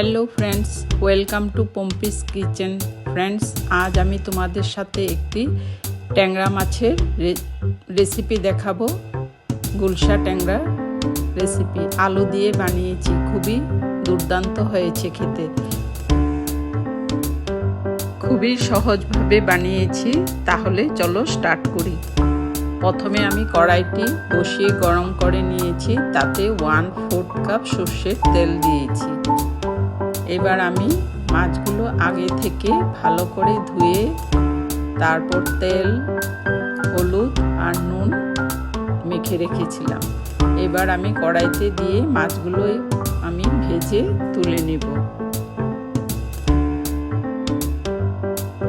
Hello friends welcome to Pompi's kitchen friends আজ আমি তোমাদের সাথে একটি ট্যাংরা মাছের রেসিপি দেখাবো। গুলশা ট্যাংরা রেসিপি আলু দিয়ে বানিয়েছি, খুবই দুর্দান্ত হয়েছে খেতে। খুবই সহজভাবে বানিয়েছি, তাহলে চলো স্টার্ট করি। প্রথমে আমি কড়াইটি বসিয়ে গরম করে নিয়েছি, তাতে ওয়ান ফোর্থ কাপ সর্ষের তেল দিয়েছি। এবার আমি মাছগুলো আগে থেকে ভালো করে ধুয়ে, তারপর তেল, হলুদ আর নুন মেখে রেখেছিলাম। এবার আমি কড়াইতে দিয়ে মাছগুলো আমি ভেজে তুলে নেব।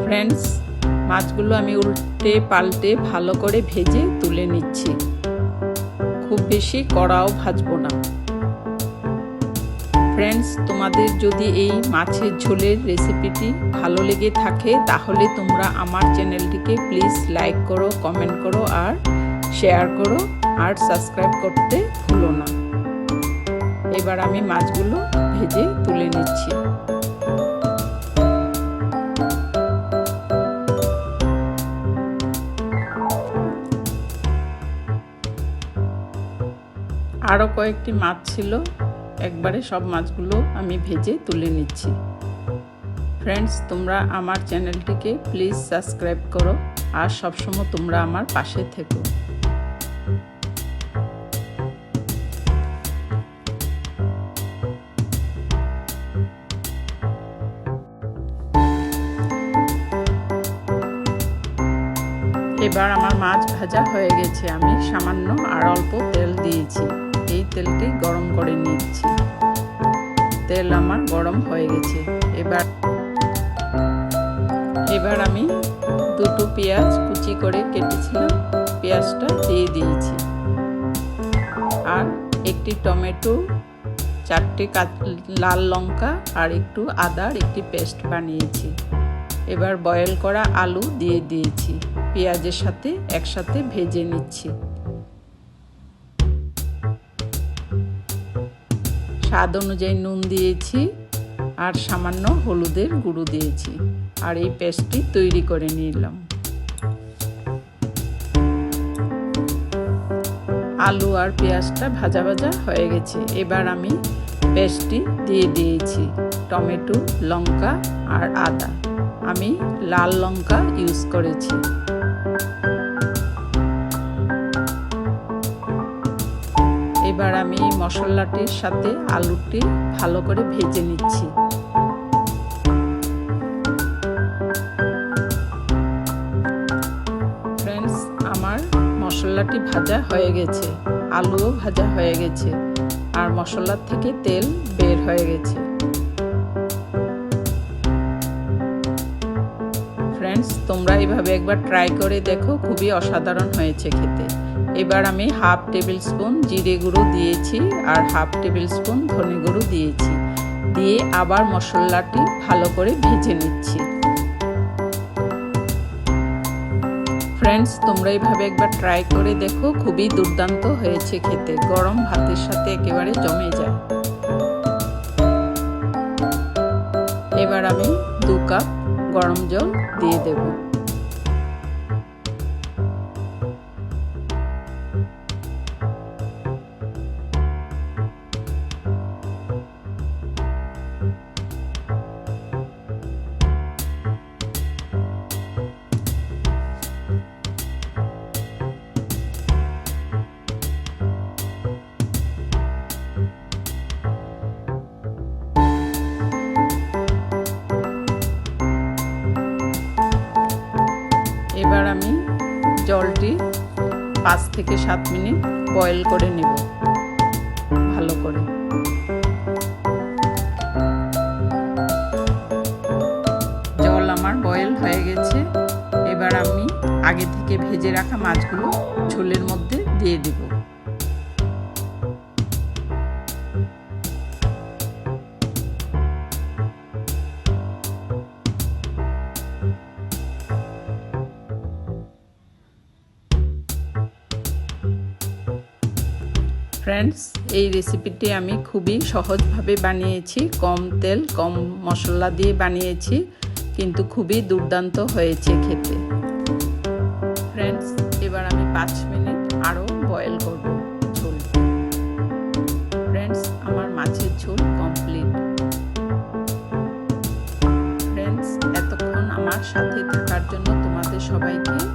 ফ্রেন্ডস, মাছগুলো আমি উল্টে পাল্টে ভালো করে ভেজে তুলে নিচ্ছি। খুব বেশি কড়াও ভাজবো না। ফ্রেন্ডস তোমাদের যদি এই মাছের ঝোলের রেসিপিটি ভালো লেগে থাকে, তাহলে তোমরা আমার চ্যানেলটিকে প্লিজ লাইক করো কমেন্ট করো আর শেয়ার করো আর সাবস্ক্রাইব করতে ভুলো না। এবার আমি মাছগুলো ভেজে তুলে নিচ্ছি। আরও কয়েকটি মাছ ছিল। একবারে সব মাছগুলো আমি ভেজে তুলে নিচ্ছি। ফ্রেন্ডস তোমরা আমার চ্যানেলটিকে প্লিজ সাবস্ক্রাইব করো আর সবসময় তোমরা আমার পাশে থেকো। এবার আমার মাছ ভাজা হয়ে গেছে। আমি সামান্য আর অল্প তেল দিয়েছি। এই তেলটি গরম করে নিচ্ছি। তেল আমার গরম হয়ে গেছে। এবার এবার আমি দুটো পেঁয়াজ কুচি করে কেটেছিলাম। পেঁয়াজটা দিয়ে দিয়েছি। আর একটি টমেটো, চারটে লাল লঙ্কা আর একটু আদার একটি পেস্ট বানিয়েছি। এবার বয়েল করা আলু দিয়ে দিয়েছি। পেঁয়াজের সাথে একসাথে ভেজে নিচ্ছি। স্বাদ অনুযায়ী নুন দিয়েছি আর সামান্য হলুদের গুঁড়ো দিয়েছি আর এই পেস্টটি তৈরি করে নিলাম। আলু আর পেঁয়াজটা ভাজা ভাজা হয়ে গেছে। এবার আমি পেস্টটি দিয়ে দিয়েছি টমেটো, লঙ্কা আর আদা। আমি লাল লঙ্কা ইউজ করেছি। এবার আমি মশলাটির সাথে আলুটি ভালো করে ভেজে নিচ্ছি। ফ্রেন্ডস আমার মশলাটি ভাজা হয়ে গেছে, আলুও ভাজা হয়ে গেছে, আর মশলার থেকে তেল বের হয়ে গেছে। ফ্রেন্ডস তোমরা এইভাবে একবার ট্রাই করে দেখো, খুবই অসাধারণ হয়েছে খেতে। এবার আমি হাফ টেবিল স্পুন জিরে গুঁড়ো দিয়েছি আর হাফ টেবিল স্পুন ধনে গুঁড়ো দিয়েছি। দিয়ে আবার মশলাটি ভালো করে ভেজে নিচ্ছি। ফ্রেন্ডস তোমরা এইভাবে একবার ট্রাই করে দেখো, খুবই দুর্দান্ত হয়েছে খেতে। গরম ভাতের সাথে একেবারে জমে যায়। এবার আমি দু কাপ গরম জল দিয়ে দেব। জলটি পাঁচ থেকে সাত মিনিট বয়েল করে নেব। ভালো করে। জল আমার বয়েল হয়ে গেছে। এবার আমি আগে থেকে ভেজে রাখা মাছগুলো ঝোলের মধ্যে দিয়ে দেব। ফ্রেন্ডস এই রেসিপিটি আমি খুবই সহজভাবে বানিয়েছি। কম তেল, কম মশলা দিয়ে বানিয়েছি, কিন্তু খুবই দুর্দান্ত হয়েছে খেতে। ফ্রেন্ডস এবার আমি পাঁচ মিনিট আরও বয়েল করব ঝোল। ফ্রেন্ডস আমার মাছের ঝোল কমপ্লিট ফ্রেন্ডস এতক্ষণ আমার সাথে থাকার জন্য তোমাদের সবাইকে